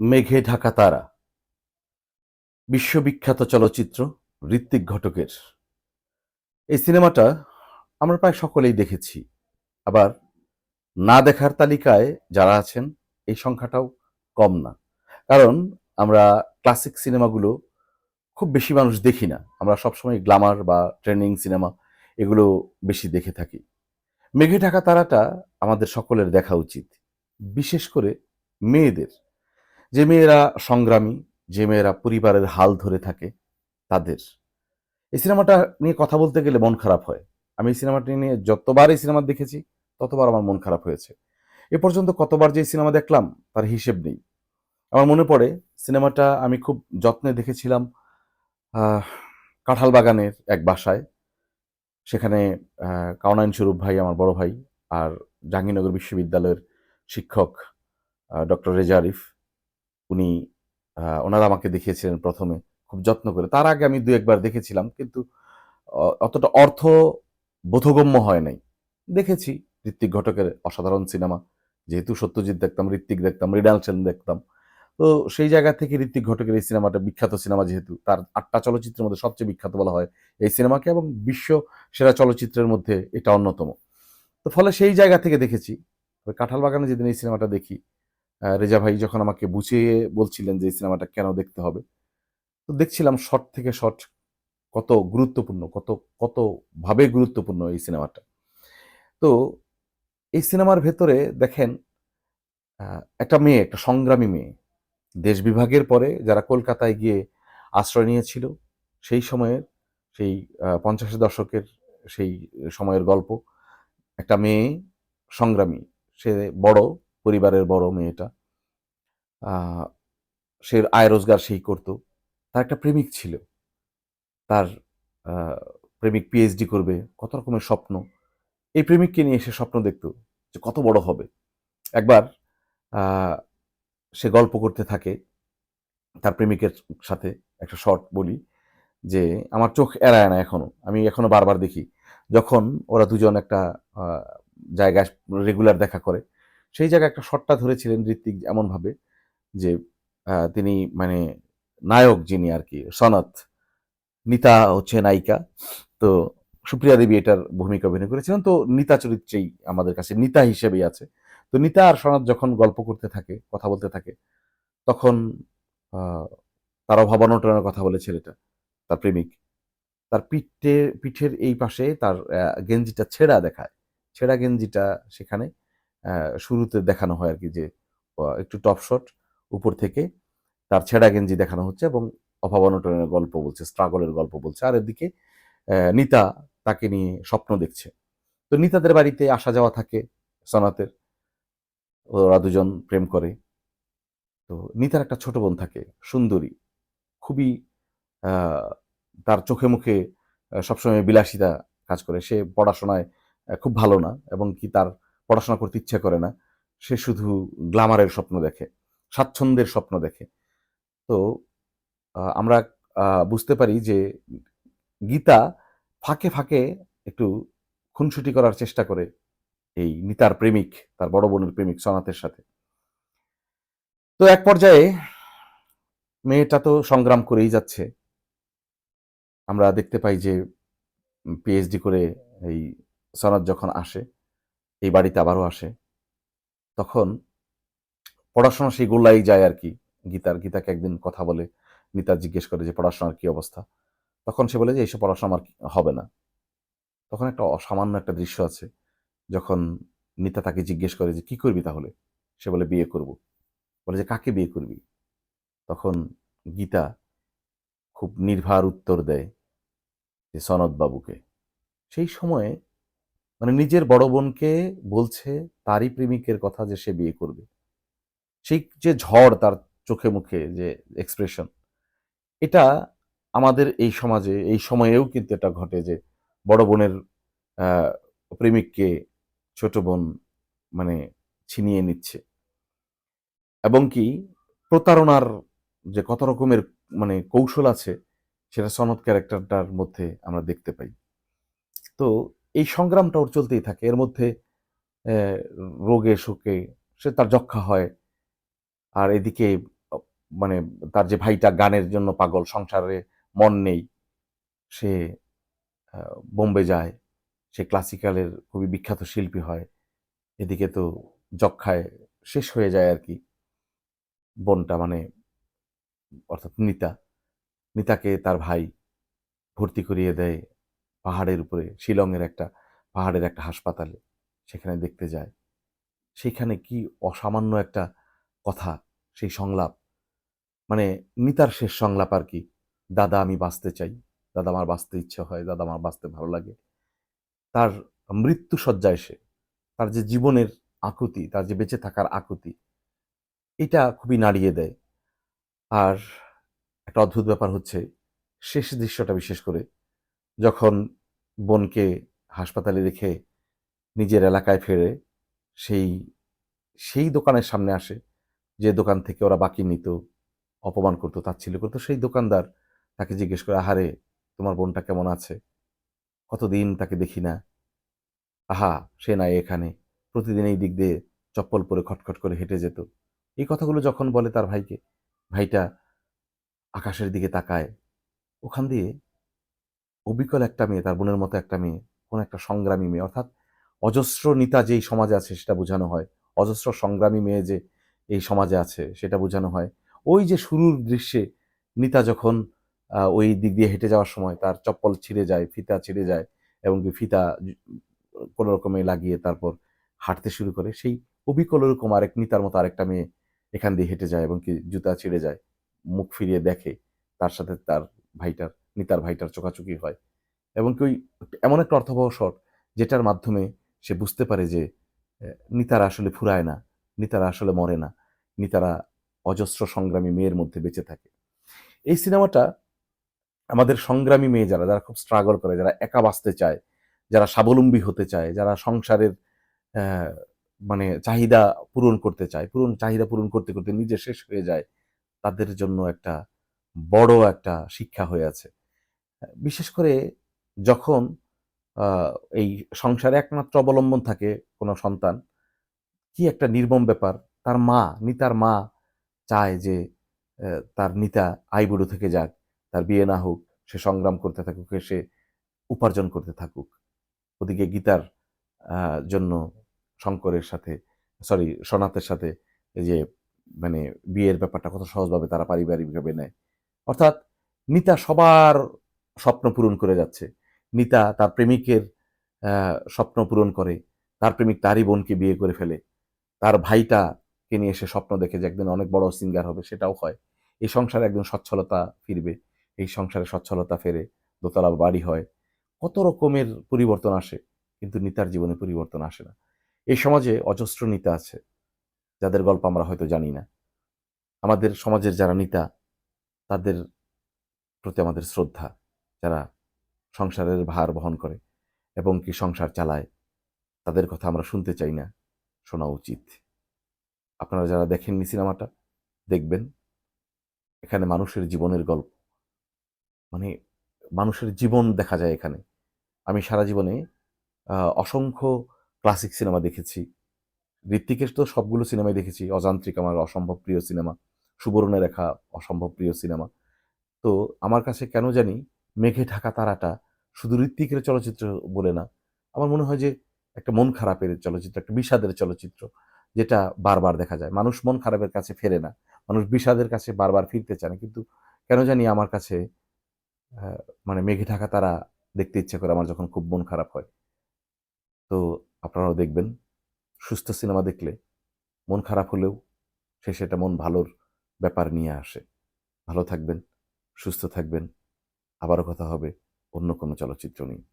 মেঘে ঢাকা তারা। বিশ্ববিখ্যাত চলচ্চিত্র ঋত্বিক ঘটকের। এই সিনেমাটা আমরা প্রায় সকলেই দেখেছি। আবার না দেখার তালিকায় যারা আছেন, এই সংখ্যাটাও কম না। কারণ আমরা ক্লাসিক সিনেমাগুলো খুব বেশি মানুষ দেখি না। আমরা সবসময় গ্লামার বা ট্রেন্ডিং সিনেমা এগুলো বেশি দেখে থাকি। মেঘে ঢাকা তারাটা আমাদের সকলের দেখা উচিত। বিশেষ করে মেয়েদের। যে মেয়েরা সংগ্রামী, যে মেয়েরা পরিবারের হাল ধরে থাকে, তাদের। এই সিনেমাটা নিয়ে কথা বলতে গেলে মন খারাপ হয়। আমি এই সিনেমাটি নিয়ে যতবার এই সিনেমা দেখেছি, ততবার আমার মন খারাপ হয়েছে। এ পর্যন্ত কতবার যে সিনেমা দেখলাম, তার হিসেব নেই। আমার মনে পড়ে, সিনেমাটা আমি খুব যত্নে দেখেছিলাম কাঁঠাল বাগানের এক বাসায়। সেখানে কাওনাইন স্বরূপ ভাই, আমার বড় ভাই, আর জাহাঙ্গীরনগর বিশ্ববিদ্যালয়ের শিক্ষক ডক্টর রেজা আরিফ। উনি ওনারা আমাকে দেখিয়েছিলেন প্রথমে খুব যত্ন করে। তার আগে আমি দু একবার দেখেছিলাম কিন্তু অতটা অর্থ বোধগম্য হয় নাই। দেখেছি ঋত্বিক ঘটকের অসাধারণ সিনেমা, যেহেতু সত্যজিৎ দেখতাম, ঋত্বিক দেখতাম, মৃণাল সেন দেখতাম। তো সেই জায়গা থেকে ঋত্বিক ঘটকের এই সিনেমাটা বিখ্যাত সিনেমা যেহেতু, তার আটটা চলচ্চিত্রের মধ্যে সবচেয়ে বিখ্যাত বলা হয় এই সিনেমাকে এবং বিশ্ব সেরা চলচ্চিত্রের মধ্যে এটা অন্যতম। তো ফলে সেই জায়গা থেকে দেখেছি। কাঁঠাল বাগানে যেদিন এই সিনেমাটা দেখি রেজা ভাই যখন আমাকে বুঝিয়ে বলছিলেন যে এই সিনেমাটা কেন দেখতে হবে, তো দেখছিলাম শট থেকে শট কত গুরুত্বপূর্ণ, কত কত ভাবে গুরুত্বপূর্ণ এই সিনেমাটা। তো এই সিনেমার ভেতরে দেখেন একটা মেয়ে, একটা সংগ্রামী মেয়ে, দেশ বিভাগের পরে যারা কলকাতায় গিয়ে আশ্রয় নিয়েছিল, সেই সময়ের, সেই পঞ্চাশের দশকের সেই সময়ের গল্প, একটা মেয়ে সংগ্রামী, সে বড় পরিবারের বড় মেয়েটা সে আয় রোজগার সেই করতো। তার একটা প্রেমিক ছিল। তার প্রেমিক পিএইচডি করবে, কত রকমের স্বপ্ন। এই প্রেমিককে নিয়ে সে স্বপ্ন দেখতো যে কত বড় হবে। একবার সে গল্প করতে থাকে তার প্রেমিকের সাথে, একটা শর্ট বলি, যে আমার চোখ এড়ায় না এখনও, আমি এখনও বারবার দেখি। যখন ওরা দুজন একটা জায়গায় রেগুলার দেখা করে সেই জায়গায় একটা শটটা ধরেছিলেন ঋত্বিক এমনভাবে যে তিনি মানে নায়ক যিনি আর কি, সনত, নিতা হচ্ছে নায়িকা। তো সুপ্রিয়া দেবী এটার ভূমিকা অভিনয় করেছিলেন। তো নিতা চরিত্রেই আমাদের কাছে নিতা হিসেবেই আছে। তো নিতা আর সনত যখন গল্প করতে থাকে, কথা বলতে থাকে, তখন তার অভাব অনটনের কথা বলে ছেলেটা, তার প্রেমিক। তার পিঠে, পিঠের এই পাশে তার গেঞ্জিটা ছেঁড়া দেখায়। ছেঁড়া গেঞ্জিটা সেখানে শুরুতে দেখানো হয় আর কি যে একটু টপ শট উপর থেকে তার ছেঁড়া গেঞ্জি দেখানো হচ্ছে এবং অভাব অনটনের গল্প বলছে, স্ট্রাগলের গল্প বলছে। আর এদিকে নিতা তাকে নিয়ে স্বপ্ন দেখছে। তো নিতাদের বাড়িতে আসা যাওয়া থাকে সনাতের। ওরা দুজন প্রেম করে। তো নিতার একটা ছোট বোন থাকে, সুন্দরী। খুবই তার চোখে মুখে সবসময় বিলাসিতা কাজ করে। সে পড়াশোনায় খুব ভালো না এবং কি তার পড়াশোনা করতে ইচ্ছা করে না। সে শুধু গ্লামারের স্বপ্ন দেখে, স্বাচ্ছন্দ্যের স্বপ্ন দেখে। তো আমরা বুঝতে পারি যে গীতা ফাঁকে ফাঁকে একটু খুনসুটি করার চেষ্টা করে এই নিতার প্রেমিক, তার বড় বোনের প্রেমিক সনাতের সাথে। তো এক পর্যায়ে মেয়েটা তো সংগ্রাম করেই যাচ্ছে। আমরা দেখতে পাই যে পিএইচডি করে এই সনাত যখন আসে এই বাড়িতে আবারও আসে। তখন পড়াশোনা সেই গোল্লাই যায় আর কি। গীতার গীতাকে একদিন কথা বলে নিতা জিজ্ঞেস করে যে, পড়াশোনার কি অবস্থা? তখন সে বলে যে, এইসব পড়াশোনা আমার হবে না। তখন একটা অসামান্য একটা দৃশ্য আছে। যখন নিতা তাকে জিজ্ঞেস করে যে, কি করবি তাহলে? সে বলে, বিয়ে করব। বলে যে, কাকে বিয়ে করবি? তখন গীতা খুব নির্ভার উত্তর দেয় যে সনদ বাবুকে সেই সময়ে মানে নিজের বড় বোনকে বলছে তারই প্রেমিকের কথা যে সে বিয়ে করবে। সেই যে ঝড় তার চোখে মুখে যে এক্সপ্রেশন এটা আমাদের এই সমাজে, এই সময়েও কিন্তু এটা ঘটে যে বড় বোনের প্রেমিককে ছোট বোন মানে ছিনিয়ে নিচ্ছে। এবং কি প্রতারণার যে কত রকমের মানে কৌশল আছে, সেটা সনদ ক্যারেক্টারটার মধ্যে আমরা দেখতে পাই। তো এই সংগ্রামটা ওর চলতেই থাকে। এর মধ্যে রোগে, শোকে সে তার যক্ষা হয়। আর এদিকে মানে তার যে ভাইটা গানের জন্য পাগল, সংসারে মন নেই, সে বোম্বে যায়। সে ক্লাসিক্যালের খুবই বিখ্যাত শিল্পী হয়। এদিকে তো যক্ষায় শেষ হয়ে যায় আর কি। বোনটা মানে অর্থাৎ নিতা। নিতাকে তার ভাই ভর্তি করিয়ে দেয়। পাহাড়ের উপরে, শিলংয়ের একটা, পাহাড়ের একটা হাসপাতালে সেখানে দেখতে যায়। সেখানে কি অসামান্য একটা কথা, সেই সংলাপ। মানে নিতার শেষ সংলাপ আর কি, দাদা, আমি বাঁচতে চাই। দাদা, আমার বাঁচতে ইচ্ছে হয়। দাদা, আমার বাঁচতে ভালো লাগে। তার মৃত্যু শয্যায় সে, তার যে জীবনের আকুতি, তার যে বেঁচে থাকার আকুতি, এটা খুবই নাড়িয়ে দেয়। আর একটা অদ্ভুত ব্যাপার হচ্ছে, শেষ দৃশ্যটা বিশেষ করে যখন বোনকে হাসপাতালে রেখে নিজের এলাকায় ফেরে, সেই সেই দোকানের সামনে আসে, যে দোকান থেকে ওরা বাকি নিত, অপমান করতো, তাচ্ছিল্য করতো, সেই দোকানদার তাকে জিজ্ঞেস করে, আহারে, তোমার বোনটা কেমন আছে? কতদিন তাকে দেখি না? আহা, সে নাই এখানে। প্রতিদিন এই দিক দিয়ে চপ্পল পরে খটখট করে হেঁটে যেত। এই কথাগুলো যখন বলে তার ভাইকে, ভাইটা আকাশের দিকে তাকায়। ওখান দিয়ে অবিকল একটা মেয়ে, তার বোনের মতো একটা মেয়ে, কোন একটা সংগ্রামী মেয়ে, অর্থাৎ অজস্র নিতা যেই সমাজে আছে সেটা বোঝানো হয়, অজস্র সংগ্রামী মেয়ে যে এই সমাজে আছে সেটা বোঝানো হয়। ওই যে শুরুর দৃশ্যে নিতা যখন ওই দিক দিয়ে হেঁটে যাওয়ার সময় তার চপ্পল ছিঁড়ে যায়, ফিতা ছিঁড়ে যায় এবং কি ফিতা কোনো রকমে লাগিয়ে তারপর হাঁটতে শুরু করে, সেই অবিকল ওরকম আরেক নিতার মতো আরেকটা মেয়ে এখান দিয়ে হেঁটে যায় এবং কি জুতা ছিঁড়ে যায়, মুখ ফিরিয়ে দেখে তার সাথে তার ভাইটার। নিতার ভাইটার চোখাচোখি হয়। এবং কি এমন একটা অর্থবহ শট যেটার মাধ্যমে সে বুঝতে পারে যে নিতারা আসলে ফুরায় না, নিতারা আসলে মরে না, নিতারা অজস্র সংগ্রামী মেয়ের মধ্যে বেঁচে থাকে। এই সিনেমাটা আমাদের সংগ্রামী মেয়ে যারা যারা খুব স্ট্রাগল করে, যারা একা বাঁচতে চায়, যারা স্বাবলম্বী হতে চায়, যারা সংসারের মানে চাহিদা পূরণ করতে চায়, পূরণ, চাহিদা পূরণ করতে করতে নিজে শেষ হয়ে যায়, তাদের জন্য একটা বড় একটা শিক্ষা হয়ে আছে। বিশেষ করে যখন এই সংসারে একমাত্র অবলম্বন থাকে কোনো সন্তান, কি একটা নির্মম ব্যাপার, তার মা, নিতার মা চায় যে তার নিতা আইবুড়ো থেকে যাক, তার বিয়ে না হোক, সে সংগ্রাম করতে থাকুক, সে উপার্জন করতে থাকুক। ওদিকে গীতার জন্য শঙ্করের সাথে, সরি, সনাতের সাথে যে মানে বিয়ের ব্যাপারটা কত সহজভাবে তারা পারিবারিকভাবে নেয়। অর্থাৎ নিতা সবার স্বপ্ন পূরণ করে যাচ্ছে। নিতা তার প্রেমিকের স্বপ্ন পূরণ করে। তার প্রেমিক তারই বোনকে বিয়ে করে ফেলে। তার ভাইটাকে নিয়ে সে স্বপ্ন দেখে যে একদিন অনেক বড় সিঙ্গার হবে, সেটাও হয়। এই সংসারে একদিন সচ্ছলতা ফিরবে। এই সংসারে সচ্ছলতা ফেরে দোতলা বাড়ি হয়। কত রকমের পরিবর্তন আসে, কিন্তু নিতার জীবনে পরিবর্তন আসে না। এই সমাজে অজস্র নিতা আছে, যাদের গল্প আমরা হয়তো জানি না। আমাদের সমাজের যারা নিতা, তাদের প্রতি আমাদের শ্রদ্ধা। যারা সংসারের ভার বহন করে এবং কি সংসার চালায়, তাদের কথা আমরা শুনতে চাই না, শোনা উচিত। আপনারা যারা দেখেননি সিনেমাটা, দেখবেন। এখানে মানুষের জীবনের গল্প। মানে মানুষের জীবন দেখা যায় এখানে। আমি সারা জীবনে অসংখ্য ক্লাসিক সিনেমা দেখেছি। ঋত্বিকের তো সবগুলো সিনেমাই দেখেছি। অযান্ত্রিক আমার অসম্ভব প্রিয় সিনেমা। সুবর্ণরেখা অসম্ভব প্রিয় সিনেমা। তো আমার কাছে কেন জানি মেঘে ঢাকা তারাটা শুধু ঋত্বিকের চলচ্চিত্র বলে না, আমার মনে হয় যে একটা মন খারাপের চলচ্চিত্র, একটা বিষাদের চলচ্চিত্র যেটা বারবার দেখা যায়। মানুষ মন খারাপের কাছে ফেরে না, মানুষ বিষাদের কাছে বারবার ফিরতে চায় না, কিন্তু কেন জানি আমার কাছে মানে মেঘে ঢাকা তারা দেখতে ইচ্ছে করে আমার যখন খুব মন খারাপ হয়। তো আপনারাও দেখবেন, সুস্থ সিনেমা দেখলে মন খারাপ হলেও সে সেটা মন ভালোর ব্যাপার নিয়ে আসে। ভালো থাকবেন, সুস্থ থাকবেন। আবারও কথা হবে অন্য কোনো চলচ্চিত্র নিয়ে।